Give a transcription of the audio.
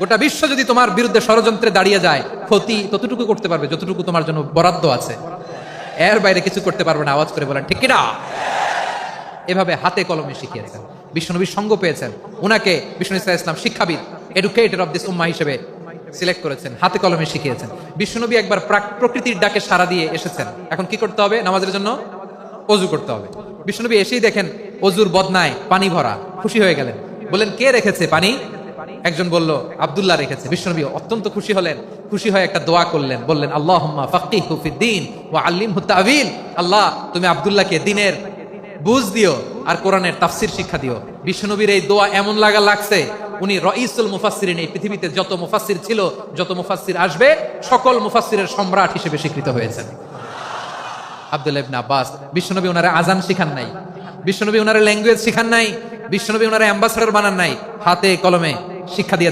গোটা বিশ্ব যদি তোমার বিরুদ্ধে ষড়যন্ত্রে দাঁড়িয়ে যায়, ক্ষতি ততটুকু করতে পারবে, যতটুকু তোমার জন্য বরাদ্দ আছে। এর বাইরে কিছু করতে পারবে না, আওয়াজ করে বলেন, ঠিক কিনা এভাবে হাতে কলমে শিখিয়েছেন বিশ্বনবীর সঙ্গ পেয়েছেন। উনাকে বিষ্ণু ইসলাম ইসলাম শিক্ষাবিদ এডুকেটেড অফ দিস উম্মা হিসেবে সিলেক্ট করেছেন, হাতে কলমে শিখিয়েছেন। বিশ্বনবী একবার প্রাক- প্রকৃতির ডাকে সাড়া দিয়ে এসেছেন। এখন কি করতে হবে? নামাজের জন্য অজু করতে হবে। বিশ্বনবী এসেই দেখেন অজুর বদনায় পানি ভরা। খুশি হয়ে গেলেন। বলেন কে রেখেছে পানি? একজন বলল, আব্দুল্লাহ রেখেছে। বিশ্বনবী অত্যন্ত খুশি হলেন। খুশি হয়ে একটা দোয়া করলেন। বললেন আল্লাহ ফাকিহু ফিদ্দিন ওয়া আল্লিমহু তাবিল আল্লাহ, তুমি আব্দুল্লাহকে দিনের বুঝ দিও আর কোরআনের তাফসির শিক্ষা দিও। বিশ্বনবীর এই দোয়া এমন লাগা লাগছে, উনি রইসুল মুফাসসিরিন, এই পৃথিবীতে যত মুফাসসির ছিল, যত মুফাসসির আসবে, সকল মুফাসসিরের সম্রাট হিসেবে স্বীকৃত হয়েছেন। আব্দুল্লাহ ইবনে আব্বাস বিশ্বনবী ওনারে আজান শিখান নাই। বিশ্বনবী ওনারে ল্যাঙ্গুয়েজ শিখান নাই। বিশ্বনবী ওনারে অ্যাম্বাসাডর বানান নাই। হাতে কলমে শিক্ষা দিয়ে